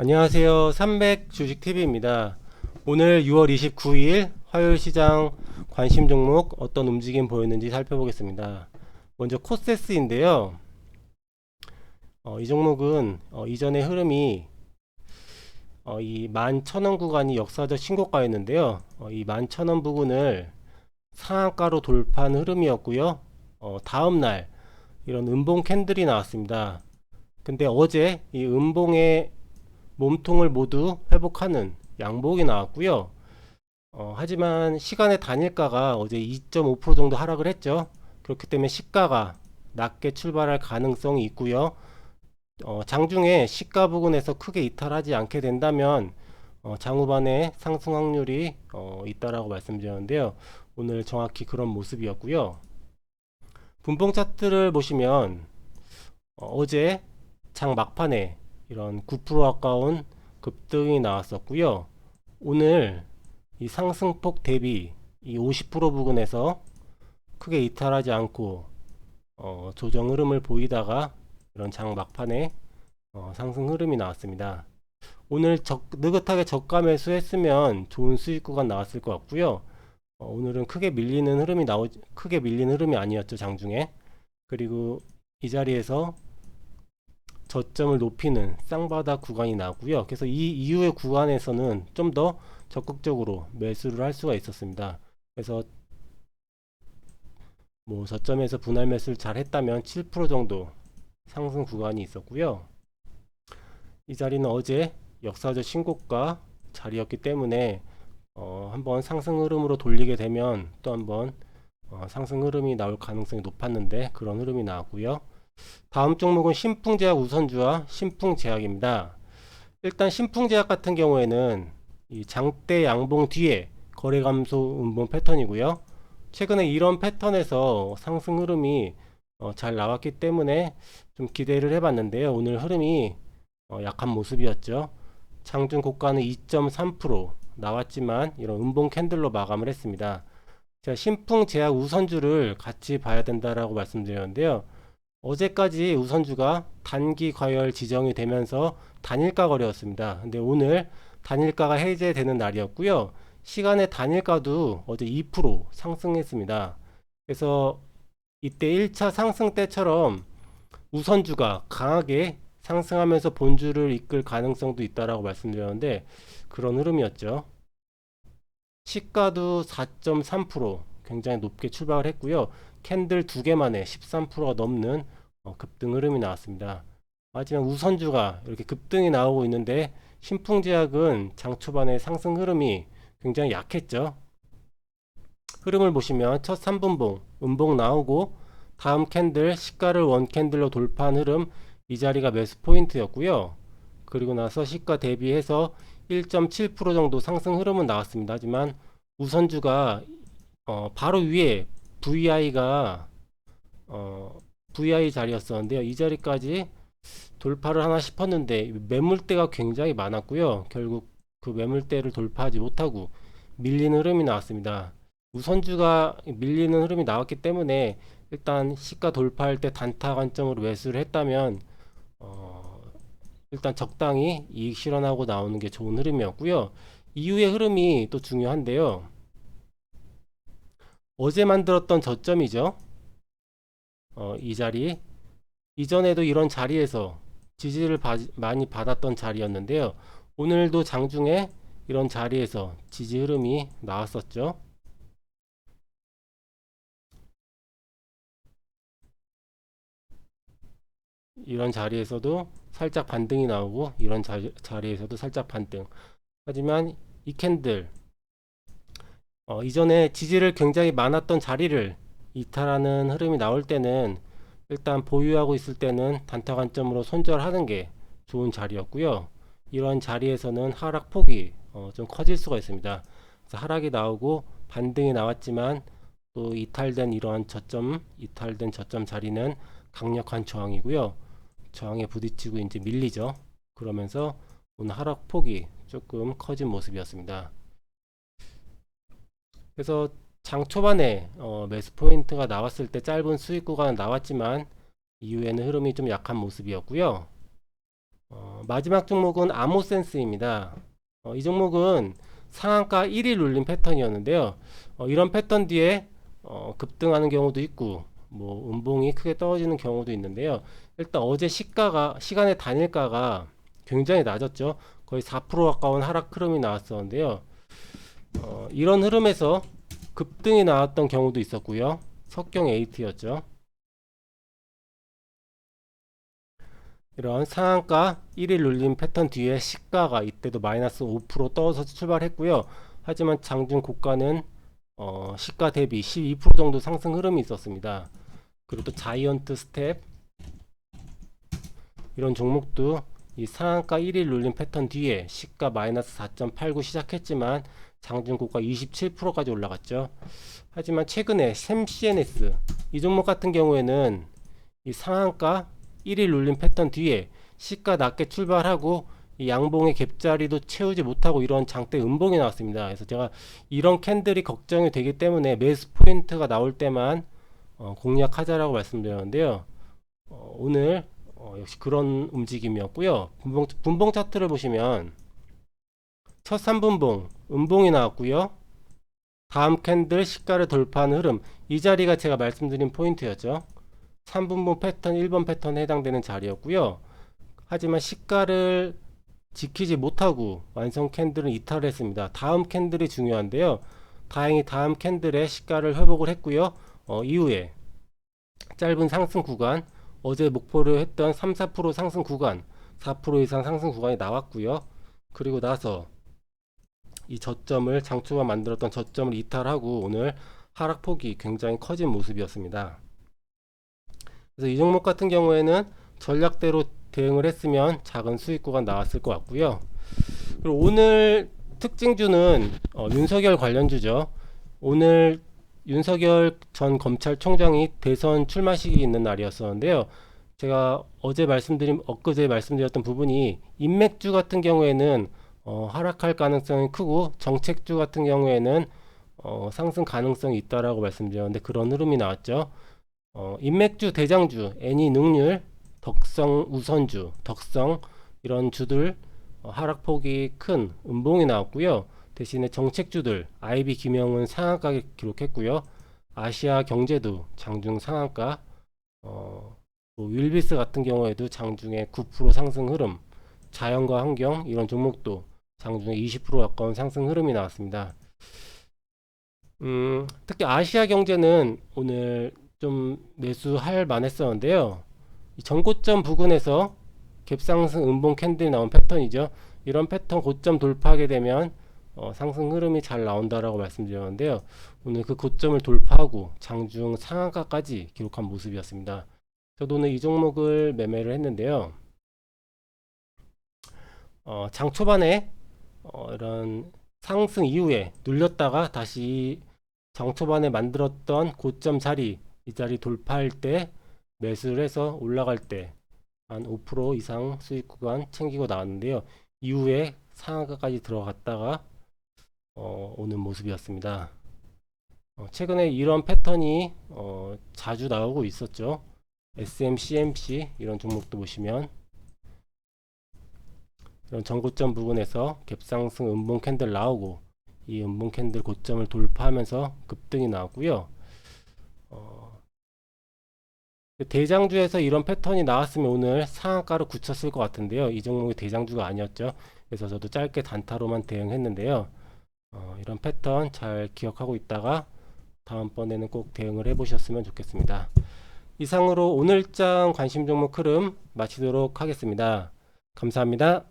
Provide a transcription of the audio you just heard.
안녕하세요. 300 주식TV입니다. 오늘 6월 29일 화요일 시장 관심 종목 어떤 움직임 보였는지 살펴보겠습니다. 먼저 코세스인데요. 어, 이 종목은 어, 이전의 흐름이 어, 이 11,000원 구간이 역사적 신고가였는데요. 어, 이 11,000원 부근을 상한가로 돌파한 흐름이었고요. 어, 다음 날 이런 음봉 캔들이 나왔습니다. 근데 어제 이 음봉의 몸통을 모두 회복하는 양봉이 나왔고요. 어, 하지만 시간의 단일가가 어제 2.5% 정도 하락을 했죠. 그렇기 때문에 시가가 낮게 출발할 가능성이 있고요. 어, 장중에 시가 부근에서 크게 이탈하지 않게 된다면 어, 장후반에 상승 확률이 어, 있다라고 말씀드렸는데요. 오늘 정확히 그런 모습이었고요. 분봉 차트를 보시면 어, 어제 장 막판에 이런 9% 가까운 급등이 나왔었고요. 오늘 이 상승폭 대비 이 50% 부근에서 크게 이탈하지 않고 어, 조정 흐름을 보이다가 이런 장 막판에 어, 상승 흐름이 나왔습니다. 오늘 적, 느긋하게 저가 매수했으면 좋은 수익 구간 나왔을 것 같고요. 어, 오늘은 크게 밀리는 흐름이 나오 크게 밀리는 흐름이 아니었죠 장중에. 그리고 이 자리에서 저점을 높이는 쌍바닥 구간이 나고요. 그래서 이 이후의 구간에서는 좀 더 적극적으로 매수를 할 수가 있었습니다. 그래서 뭐 저점에서 분할 매수를 잘 했다면 7% 정도 상승 구간이 있었고요. 이 자리는 어제 역사적 신고가 자리였기 때문에 어, 한번 상승 흐름으로 돌리게 되면 또 한번 어, 상승 흐름이 나올 가능성이 높았는데 그런 흐름이 나왔고요. 다음 종목은 신풍제약 우선주와 신풍제약입니다. 일단 신풍제약 같은 경우에는 이 장대 양봉 뒤에 거래 감소 음봉 패턴이고요. 최근에 이런 패턴에서 상승 흐름이 어, 잘 나왔기 때문에 좀 기대를 해봤는데요. 오늘 흐름이 어, 약한 모습이었죠. 장중 고가는 2.3% 나왔지만 이런 음봉 캔들로 마감을 했습니다. 제가 신풍 제약 우선주를 같이 봐야 된다라고 말씀드렸는데요. 어제까지 우선주가 단기 과열 지정이 되면서 단일가 거래였습니다. 근데 오늘 단일가가 해제되는 날이었고요. 시간의 단일가도 어제 2% 상승했습니다. 그래서 이때 1차 상승 때처럼 우선주가 강하게 상승하면서 본주를 이끌 가능성도 있다라고 말씀드렸는데 그런 흐름이었죠. 시가도 4.3% 굉장히 높게 출발을 했고요. 캔들 두 개만에 13%가 넘는 어, 급등 흐름이 나왔습니다. 하지만 우선주가 이렇게 급등이 나오고 있는데 신풍제약은 장 초반에 상승 흐름이 굉장히 약했죠. 흐름을 보시면 첫 3분봉 음봉 나오고 다음 캔들 시가를 원 캔들로 돌파한 흐름 이 자리가 매수 포인트였고요. 그리고 나서 시가 대비해서 1.7% 정도 상승 흐름은 나왔습니다. 하지만 우선주가 어, 바로 위에 VI가 어, VI 자리였었는데요. 이 자리까지 돌파를 하나 싶었는데 매물대가 굉장히 많았고요. 결국 그 매물대를 돌파하지 못하고 밀리는 흐름이 나왔습니다. 우선주가 밀리는 흐름이 나왔기 때문에 일단 시가 돌파할 때 단타 관점으로 매수를 했다면 어, 일단 적당히 이익 실현하고 나오는 게 좋은 흐름이었고요. 이후의 흐름이 또 중요한데요. 어제 만들었던 저점이죠. 어, 이 자리 이전에도 이런 자리에서 지지를 바, 많이 받았던 자리였는데요. 오늘도 장중에 이런 자리에서 지지 흐름이 나왔었죠. 이런 자리에서도 살짝 반등이 나오고 이런 자, 자리에서도 살짝 반등. 하지만 이 캔들 어, 이전에 지지를 굉장히 많았던 자리를 이탈하는 흐름이 나올 때는 일단 보유하고 있을 때는 단타 관점으로 손절하는 게 좋은 자리였고요. 이런 자리에서는 하락 폭이 어, 좀 커질 수가 있습니다. 하락이 나오고 반등이 나왔지만 또 이탈된 이러한 저점, 이탈된 저점 자리는 강력한 저항이고요. 저항에 부딪히고 이제 밀리죠. 그러면서 오늘 하락 폭이 조금 커진 모습이었습니다. 그래서 장 초반에 어, 매수 포인트가 나왔을 때 짧은 수익 구간은 나왔지만 이후에는 흐름이 좀 약한 모습이었고요. 어, 마지막 종목은 아모센스입니다. 어, 이 종목은 상한가 1일 눌림 패턴이었는데요. 어, 이런 패턴 뒤에 어, 급등하는 경우도 있고 뭐 음봉이 크게 떨어지는 경우도 있는데요. 일단 어제 시가가 시간의 단일가가 굉장히 낮았죠. 거의 4% 가까운 하락 흐름이 나왔었는데요. 어, 이런 흐름에서 급등이 나왔던 경우도 있었고요. 석경 에이트였죠. 이런 상한가 1일 눌림 패턴 뒤에 시가가 이때도 마이너스 5% 떨어져서 출발했고요. 하지만 장중 고가는 어, 시가 대비 12% 정도 상승 흐름이 있었습니다. 그리고 또 자이언트 스텝 이런 종목도 이 상한가 1일 눌림 패턴 뒤에 시가 마이너스 4.89 시작했지만 장중 고가 27%까지 올라갔죠. 하지만 최근에 샘 CNS 이 종목 같은 경우에는 이 상한가 1일 눌림 패턴 뒤에 시가 낮게 출발하고 이 양봉의 갭자리도 채우지 못하고 이런 장대 음봉이 나왔습니다. 그래서 제가 이런 캔들이 걱정이 되기 때문에 매수 포인트가 나올 때만 어, 공략하자라고 말씀드렸는데요. 어, 오늘 어, 역시 그런 움직임이었고요. 분봉, 분봉 차트를 보시면 첫 3분봉 음봉이 나왔고요. 다음 캔들 시가를 돌파하는 흐름 이 자리가 제가 말씀드린 포인트였죠. 3분봉 패턴 1번 패턴에 해당되는 자리였고요. 하지만 시가를 지키지 못하고 완성 캔들은 이탈했습니다. 다음 캔들이 중요한데요. 다행히 다음 캔들의 시가를 회복을 했고요. 어, 이후에 짧은 상승 구간 어제 목표를 했던 3, 4% 상승 구간 4% 이상 상승 구간이 나왔고요. 그리고 나서 이 저점을 장초가 만들었던 저점을 이탈하고 오늘 하락폭이 굉장히 커진 모습이었습니다. 그래서 이 종목 같은 경우에는 전략대로 대응을 했으면 작은 수익 구간 나왔을 것 같고요. 그리고 오늘 특징주는 어, 윤석열 관련주죠. 오늘 윤석열 전 검찰총장이 대선 출마식이 있는 날이었었는데요. 제가 어제 말씀드린 엊그제 말씀드렸던 부분이 인맥주 같은 경우에는 어, 하락할 가능성이 크고 정책주 같은 경우에는 어, 상승 가능성이 있다라고 말씀드렸는데 그런 흐름이 나왔죠. 어, 인맥주 대장주 애니 능률 덕성 우선주 덕성 이런 주들 어, 하락폭이 큰 음봉이 나왔고요. 대신에 정책주들 IB 김영은 상한가 기록했고요. 아시아 경제도 장중 상한가 어, 뭐 윌비스 같은 경우에도 장중에 9% 상승 흐름 자연과 환경 이런 종목도 장중에 20% 가까운 상승 흐름이 나왔습니다. 음, 특히 아시아 경제는 오늘 좀 매수할 만했었는데요. 이 전고점 부근에서 갭상승 음봉 캔들이 나온 패턴이죠. 이런 패턴 고점 돌파하게 되면 어, 상승 흐름이 잘 나온다라고 말씀드렸는데요. 오늘 그 고점을 돌파하고 장중 상한가까지 기록한 모습이었습니다. 저도 오늘 이 종목을 매매를 했는데요. 어, 장 초반에 어, 이런 상승 이후에 눌렸다가 다시 장 초반에 만들었던 고점 자리 이 자리 돌파할 때 매수를 해서 올라갈 때 한 5% 이상 수익 구간 챙기고 나왔는데요. 이후에 상한가까지 들어갔다가 어, 오는 모습이었습니다. 어, 최근에 이런 패턴이 어, 자주 나오고 있었죠. SM, CMC 이런 종목도 보시면 이런 전고점 부근에서 갭상승 음봉 캔들 나오고 이 음봉 캔들 고점을 돌파하면서 급등이 나왔고요. 어, 대장주에서 이런 패턴이 나왔으면 오늘 상한가로 굳혔을 것 같은데요. 이 종목이 대장주가 아니었죠. 그래서 저도 짧게 단타로만 대응했는데요. 어, 이런 패턴 잘 기억하고 있다가 다음번에는 꼭 대응을 해보셨으면 좋겠습니다. 이상으로 오늘장 관심 종목 흐름 마치도록 하겠습니다. 감사합니다.